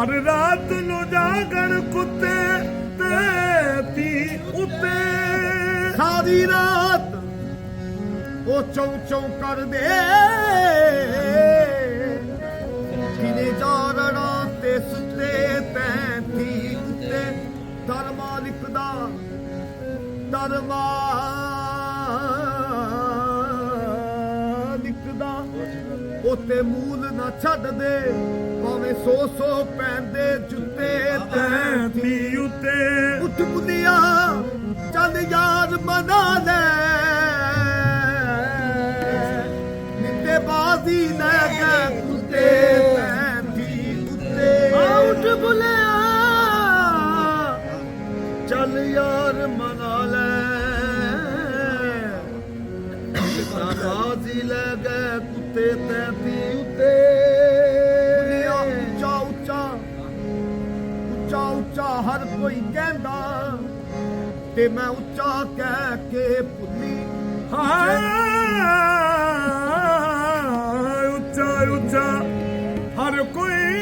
ਪਰ ਰਾਤ ਨੂੰ ਜਾਗਣ ਕੁੱਤੇ ਤੈਂਥੀ ਉੱਤੇ। ਸਾਰੀ ਰਾਤ ਉਹ ਚੌ ਚੌ ਕਰਦੇ। ਕਿਨੇ ਜਾਣਣਾ ਤੇ ਸੁੱਤੇ ਪੈਂਤੀ ਉੱਤੇ। ਧਰਮਾ ਲਿਖਦਾ ਧਰਮਾ ਲਿਖਦਾ ਉਤੇ ਮੂਲ ਨਾ ਛੱਡ ਦੇ ਭਾਵੇਂ ਸੋ ਸੋ ਪੈਂਦੇ ਜੁੱਤੇ ਤੈਂਤੀ ਉੱਤੇ ਉੱਠ ਬੁੱਲਿਆ ਚੱਲ ਯਾਰ ਮਨਾ ਲੈ। ਨਿੱਤਾ ਬਾਜ਼ੀ ਲੈ ਕੇ ਕੁੱਤੇ ਪੈਂਦੀ ਉੱਤੇ। ਉੱਚਾ ਉੱਚਾ ਉੱਚਾ ਉੱਚਾ ਹਰ ਕੋਈ ਕਹਿੰਦਾ ਤੇ ਮੈਂ ਉੱਚਾ ਕਹਿ ਕੇ ਭੁੱਲੀ ਹਾਂ ਉੱਚਾ ਉੱਚਾ ਹਰ ਕੋਈ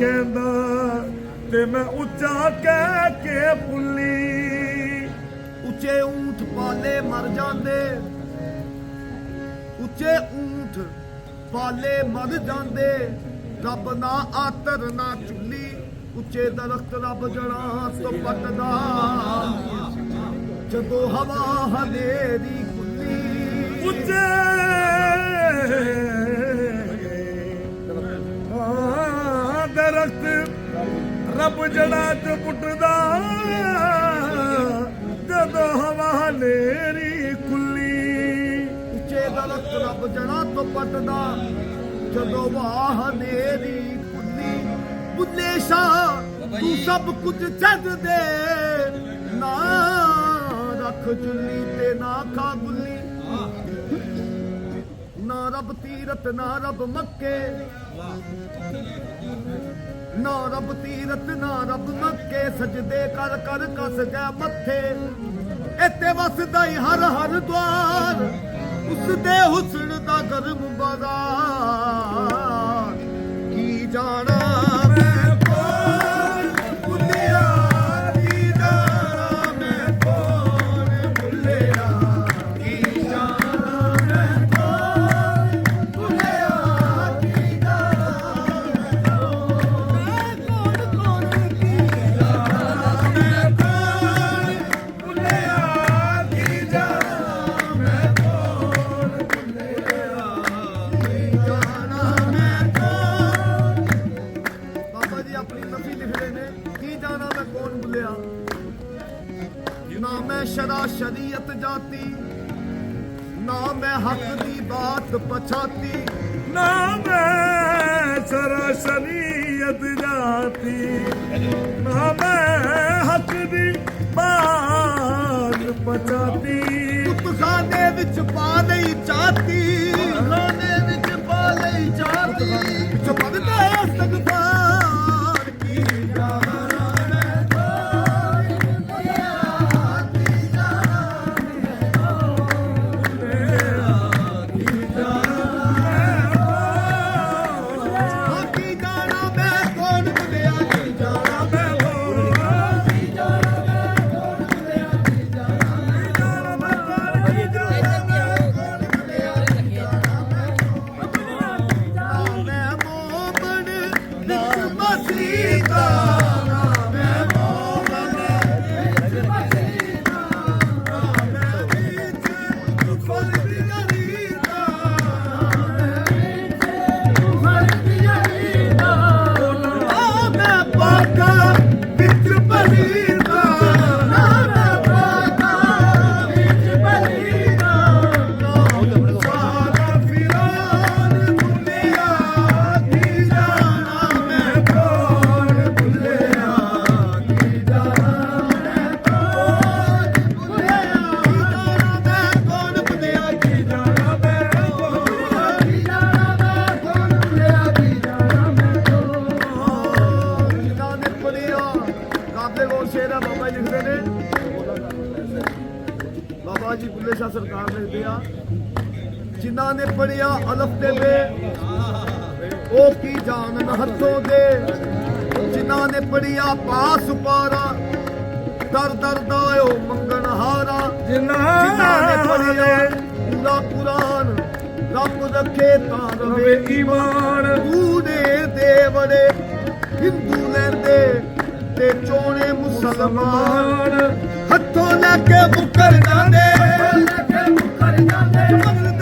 ਕਹਿੰਦਾ ਤੇ ਮੈਂ ਉੱਚਾ ਕਹਿ ਕੇ ਭੁੱਲੀ ਉੱਚੇ ਪਾਲੇ ਮਰ ਜਾਂਦੇ। ਉੱਚੇ ਊਠ ਪਾਲੇ ਮਰ ਜਾਂਦੇ। ਰੱਬ ਨਾ ਆਤਰ ਨਾ ਚੁੱਲੀ ਉੱਚੇ ਦਰਖਤ ਰੱਬ ਜੜਾਂ ਤੋਂ ਜਦੋਂ ਹਵਾ ਹਨੇਰੀ ਕੁੱਲੀ ਉੱਚੇ ਦਰਖਤ ਰੱਬ ਜੜਾਂ ਤੋਂ ਪੁੱਟਦਾ। ਜਦੋਂ ਹਵਾ ਹਨੇਰੀ ਕੁੱਲੀ ਉੱਚੇ ਦਰਖਤ ਰੱਬ ਜੜਾਂ ਤੋਂ ਪੱਟਦਾ, ਜਦੋਂ ਵਾਹ ਹਨੇਰੀ ਕੁੱਲੀ ਬੁੱਲੇ ਸ਼ਾਹ, ਤੂੰ ਸਭ ਕੁਝ ਛੱਡ ਦੇ। ਨਾ ਰੱਖ ਜੁੱਲੀ ਤੇ ਨਾ ਖਾ ਗੁੱਲੀ। ਨਾ ਰੱਬ ਤੀਰਤ ਨਾ ਰੱਬ ਮੱਕੇ। ਨਾ ਰੱਬ ਤੀਰਤ ਨਾ ਰੱਬ ਮੱਕੇ। ਸਜਦੇ ਕਰ ਕਰ ਕਸ ਗਿਆ ਮੱਥੇ। ਇੱਥੇ ਵਸਦਾ ਹੀ ਹਰ ਹਰ ਦੁਆਰ ਉਸ ਦੇ ਹੁਸਨ ਦਾ ਗਰਮ ਬਾਜ਼ਾਰ। top me. ਪੜਿਆ ਅਲਫ ਤੇ। ਬੇ ਉਹ ਕੀ ਜਾਣਨ ਹੱਥੋਂ ਦੇ ਜਿਨ੍ਹਾਂ ਨੇ ਪੜਿਆ ਪਾਸ ਪਾਰਾ ਦਰ ਦਰ ਦਾ ਉਹ ਮੰਗਣ ਹਾਰਾ। ਜਿਨ੍ਹਾਂ ਨੇ ਪੜਿਆ ਪੂਰਾ ਕੁਰਾਨ ਰੱਬ ਰੱਖੇ ਤਾਂ ਰਵੇ ਈਮਾਨ। ਕੂੜੇ ਦੇ ਬੜੇ ਹਿੰਦੂ ਲੈਂਦੇ ਤੇ ਚੋਣੇ ਮੁਸਲਮਾਨ। ਹੱਥੋਂ ਲੈ ਕੇ ਮੁਕਰ ਜਾਂਦੇ। ਦਿਲ ਕੁਰਾਨ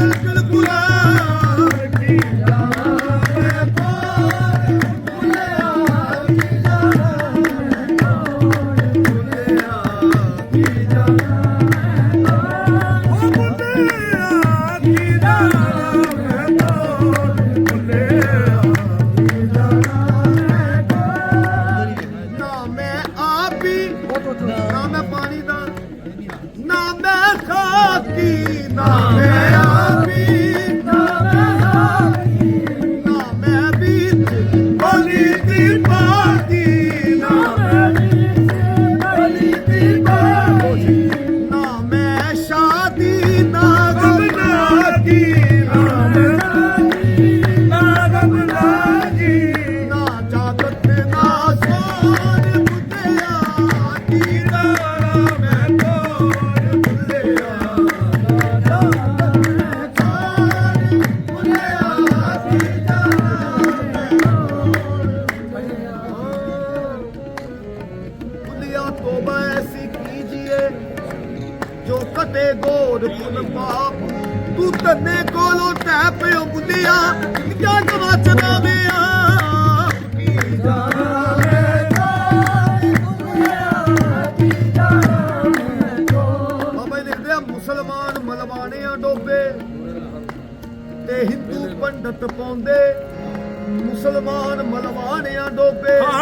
ਮੁਸਲਮਾਨ ਮਲਵਾਣਿਆਂ ਡੋਬੇ। ਆ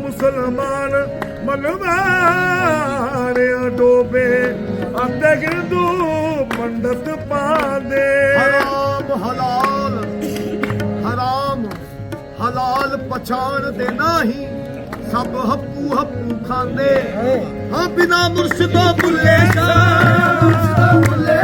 ਮੁਸਲਮਾਨ ਮਲਵਾਰਿਆਂ ਡੋਬੇ। ਅੰਦੇ ਹਿੰਦੂ ਪੰਡਤ ਪਾਦੇ ਹਰਾਮ ਹਲਾਲ ਹਰਾਮ ਹਲਾਲ ਪਛਾਣ ਦੇ ਨਹੀਂ ਸਭ ਹੱਪੂ ਹੱਪੂ ਖਾਂਦੇ। ਹਾਂ ਬਿਨਾ ਮੁਰਸ਼ਿਦੋਂ ਬੁੱਲੇ ਮੁਰਸ਼ਿਦੋਂ ਬੁੱਲੇ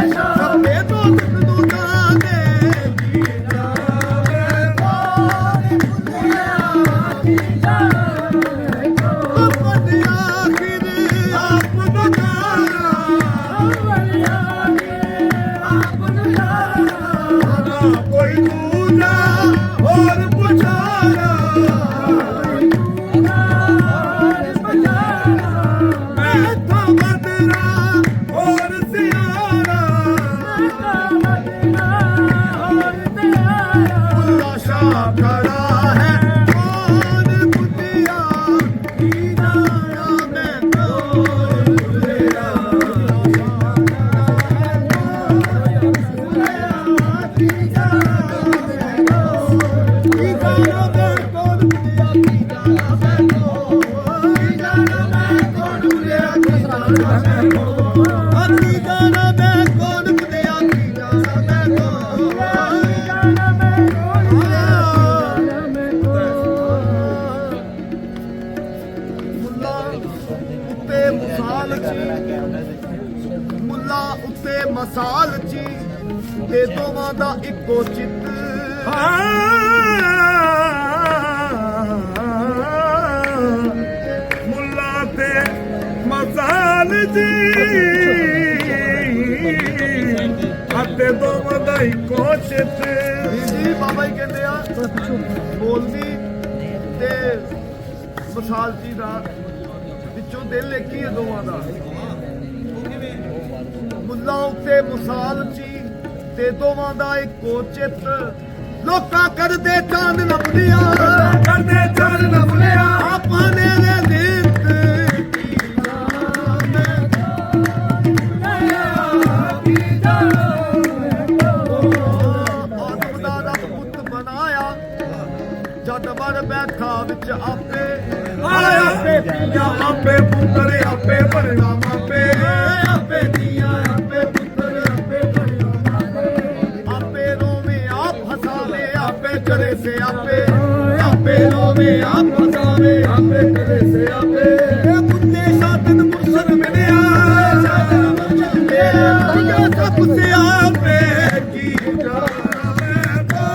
Sankara. ਤੇ ਦੋਵਾਂ ਦਾ ਇੱਕੋ ਚਿੱਤ। ਮੁੱਲਾ ਤੇ ਮਸਾਲ ਜੀ। ਅਤੇ ਦੋਵਾਂ ਦਾ ਇੱਕੋ ਚਿੱਤ। ਜੀ, ਬਾਬਾ ਜੀ ਕਹਿੰਦੇ ਆ, ਬੋਲਦੀ ਤੇ ਮਸਾਲ ਜੀ ਦਾ ਵਿੱਚੋਂ ਦਿਲ ਇੱਕ ਹੀ ਹੈ ਦੋਵਾਂ ਦਾ। ਮੁੱਲਾ ਉੱਤੇ ਮਸਾਲ ਜੀ ਤੇ ਦੋਵਾਂ ਦਾ ਇੱਕੋ ਚਿੱਤ। ਲੋਕਾਂ ਕਰਦੇ ਚਾਂਦ ਨੱਪਦੀਆਂ ਕਰਦੇ ਚਰਨ ਨਫਲਿਆ ਆਪਾਂ ਨੇ ਬੈਠਾ ਵਿੱਚ ਆਪੇ। ਆਇਆ ਆਪੇ ਪੀਆ ਆਪੇ ਪੁੱਤਰ ਆਪੇ ਭਰਣਾ ਮਾਪੇ। ਆਪੇ ਦੀਆਂ ਆਪੇ ਆਪੇ ਰੋਵੇ ਆਪ ਗਾਵੇ ਆਪੇ ਕਰੇ ਸੇ ਆਪੇ। ਇਹ ਕੁੱਤੇ ਸ਼ਾਤਨ ਮੁਰਸ਼ਦ ਮਿਲਿਆ। ਸ਼ਾਤਨ ਮੁਰਸ਼ਦ ਮਿਲਿਆ ਕੁੱਤੇ ਸਭ ਸੇ ਆਪੇ ਕੀ ਜਾਵੇ ਕੋ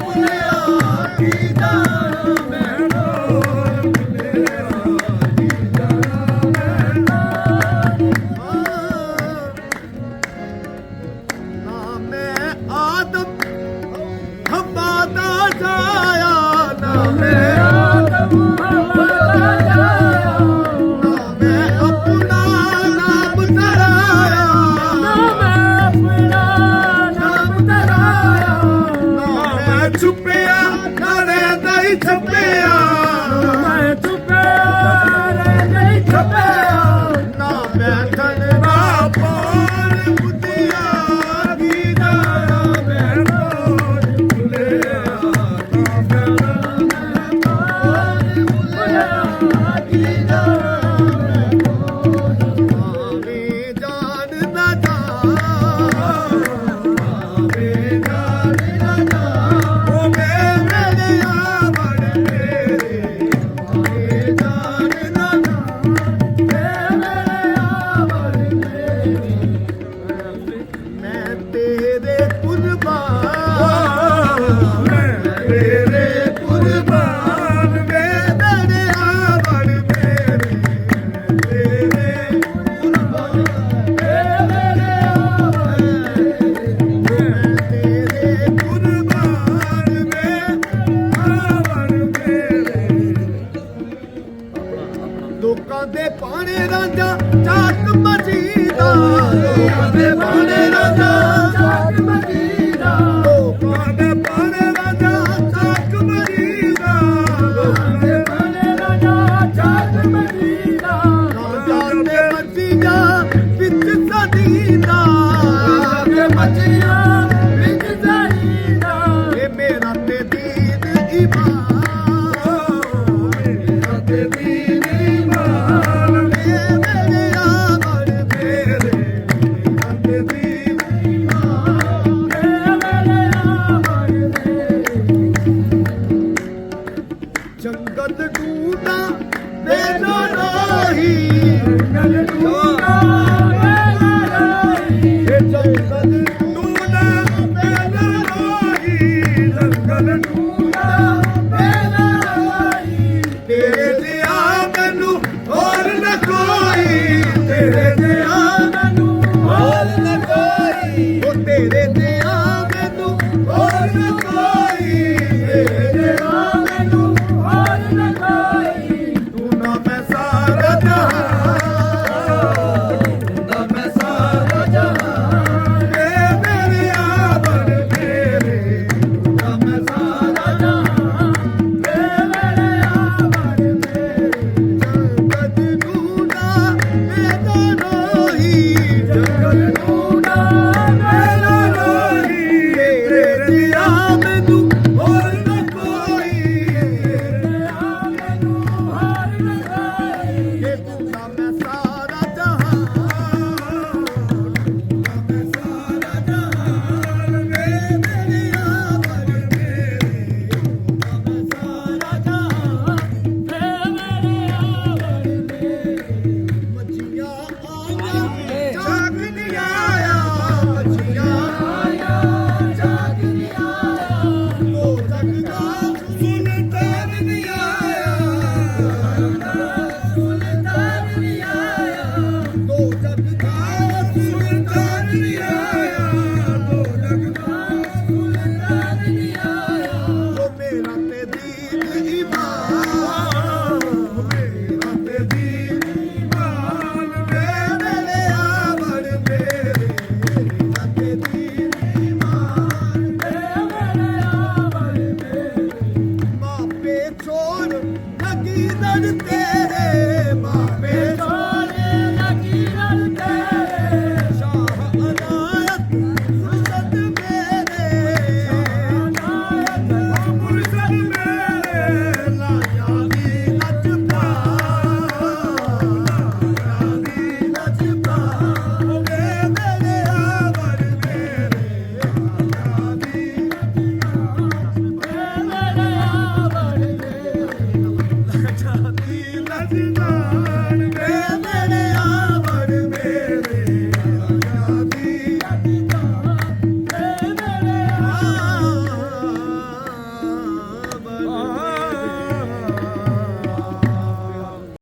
ਪੁਲਿਆ ਕੀ ਜਾਵੇ Come be. Yeah.